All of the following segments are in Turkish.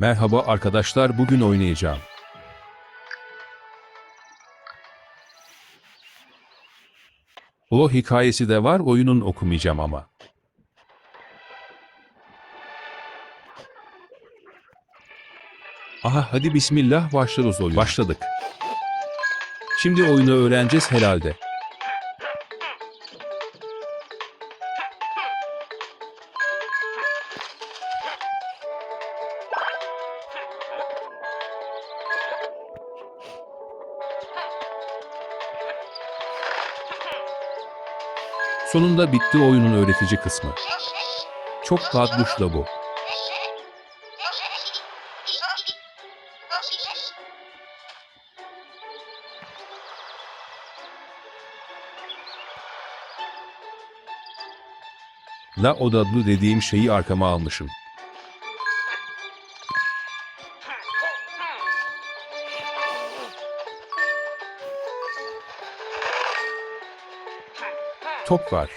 Merhaba arkadaşlar bugün oynayacağım. O hikayesi de var oyunun okumayacağım ama. Aha hadi bismillah başlarız oyun. Başladık. Şimdi oyunu öğreneceğiz herhalde. Sonunda bitti oyunun öğretici kısmı. Çok tatlış da bu. La odadlı dediğim şeyi arkama almışım. Top var.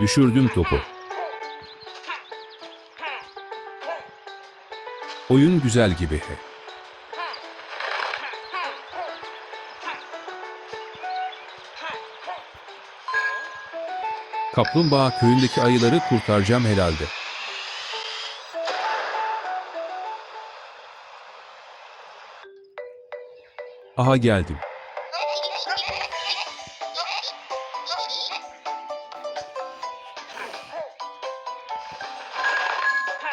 Düşürdüm topu. Oyun güzel gibi. Kaplumbağa köyündeki ayıları kurtaracağım herhalde. Aha geldim.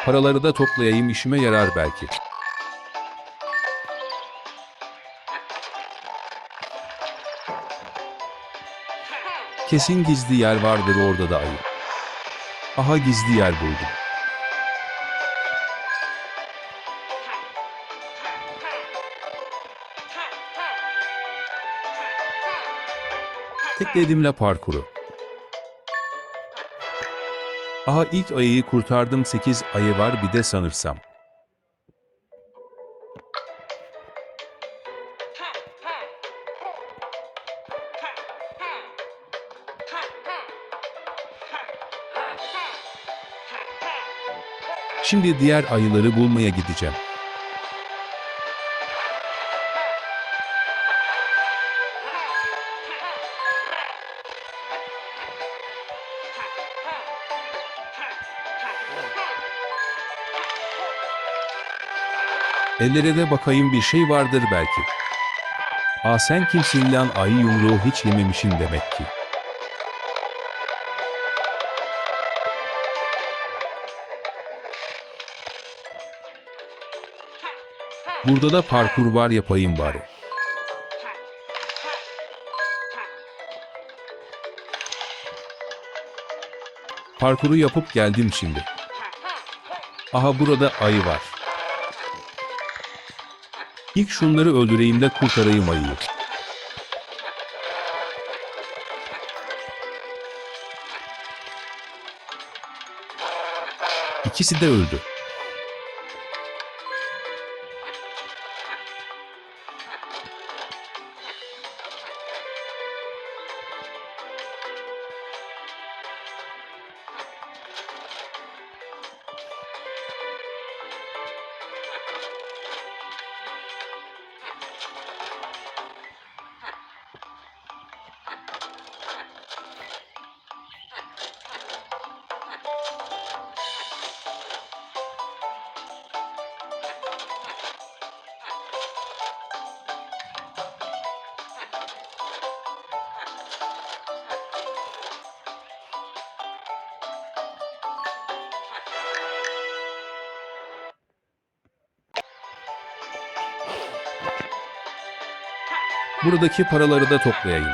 Paraları da toplayayım işime yarar belki. Kesin gizli yer vardır orada da ayı. Aha gizli yer buldum. Teklediğimle parkuru. Aha ilk ayıyı kurtardım 8 ayı var bir de sanırsam. Şimdi diğer ayıları bulmaya gideceğim. Ellere de bakayım bir şey vardır belki. Aa sen kimsin lan ayı yumruğu hiç yememişin demek ki. Burada da parkur var yapayım bari. Parkuru yapıp geldim şimdi. Aha burada ayı var. İlk şunları öldüreyim de kurtarayım ayıyı. İkisi de öldü. Buradaki paraları da toplayayım.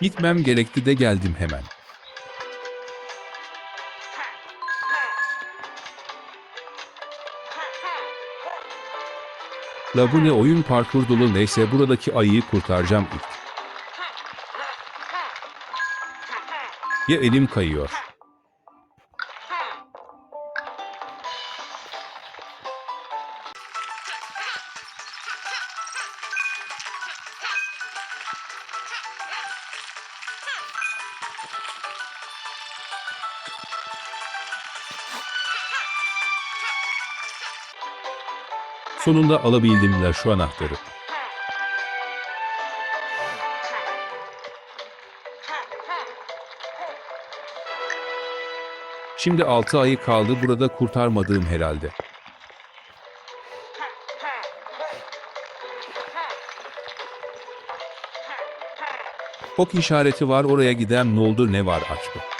Gitmem gerekti de geldim hemen. La bu ne oyun parkur dolu neyse buradaki ayıyı kurtaracağım ilk. Ya elim kayıyor. Sonunda alabildim la şu anahtarı. Şimdi altı ayı kaldı burada kurtarmadığım herhalde. Ok işareti var oraya giden ne oldu ne var aç mı?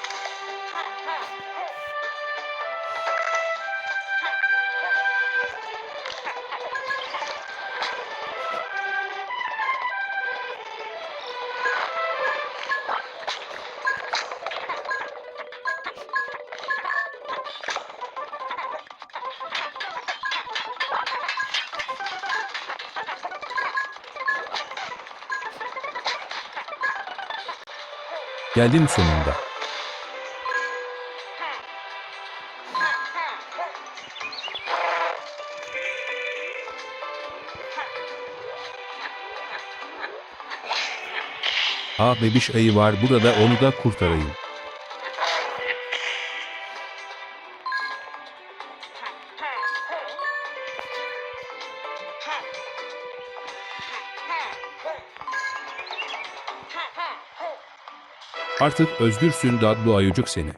Geldim sonunda. Aa bebiş ayı var burada onu da kurtarayım. Artık özgürsün dadlı ayıcık seni.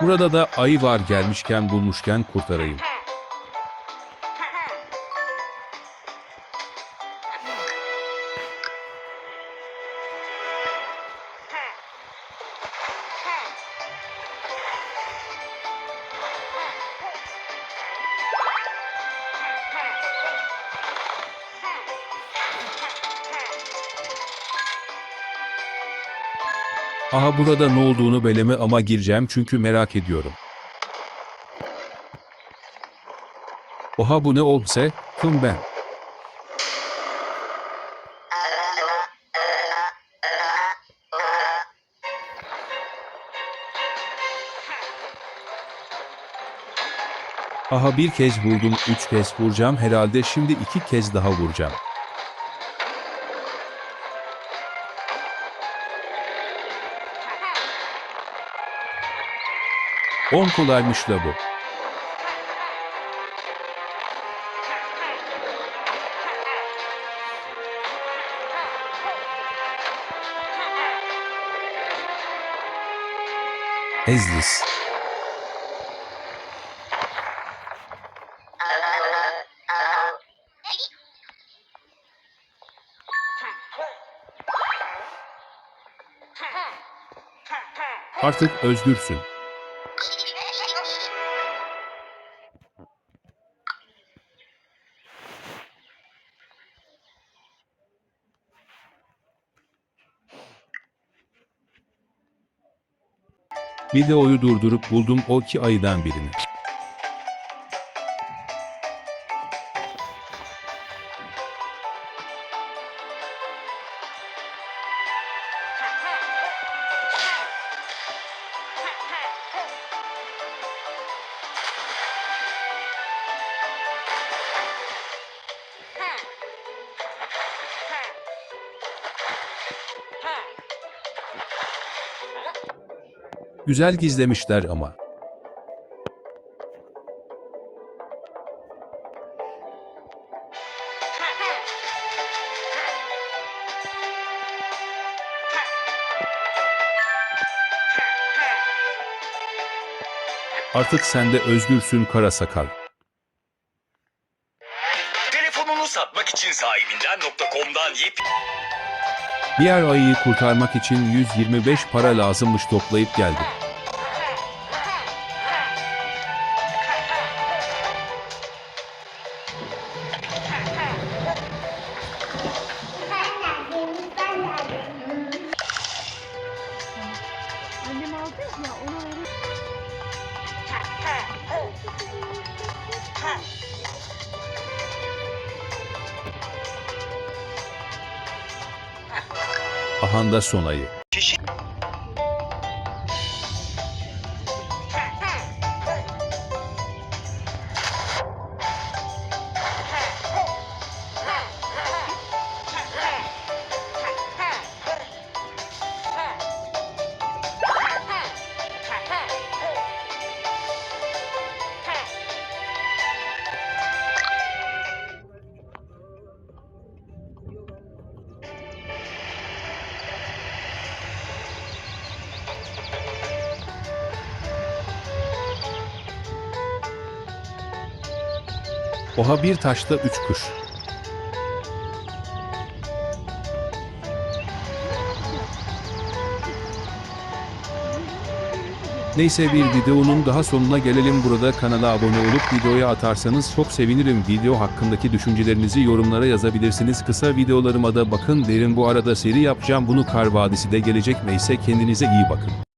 Burada da ayı var gelmişken bulmuşken kurtarayım. Aha burada ne olduğunu beleme ama gireceğim çünkü merak ediyorum. Oha bu ne olsa, kim ben? Aha bir kez vurdum, üç kez vuracağım herhalde şimdi iki kez daha vuracağım. On kolaymış la bu. Ezlis. Artık özgürsün. Videoyu durdurup buldum o iki ayıdan birini. Güzel gizlemişler ama. Artık sen de özgürsün kara sakal. Telefonunu satmak için sahibinden.com'dan yep Diğer ayıyı kurtarmak için 125 para lazımmış toplayıp geldim. Ahanda son Oha bir taşta üç kuş. Neyse bir videonun daha sonuna gelelim burada kanala abone olup videoya atarsanız çok sevinirim. Video hakkındaki düşüncelerinizi yorumlara yazabilirsiniz. Kısa videolarıma da bakın derim bu arada seri yapacağım bunu Kar Vadisi de gelecek neyse kendinize iyi bakın.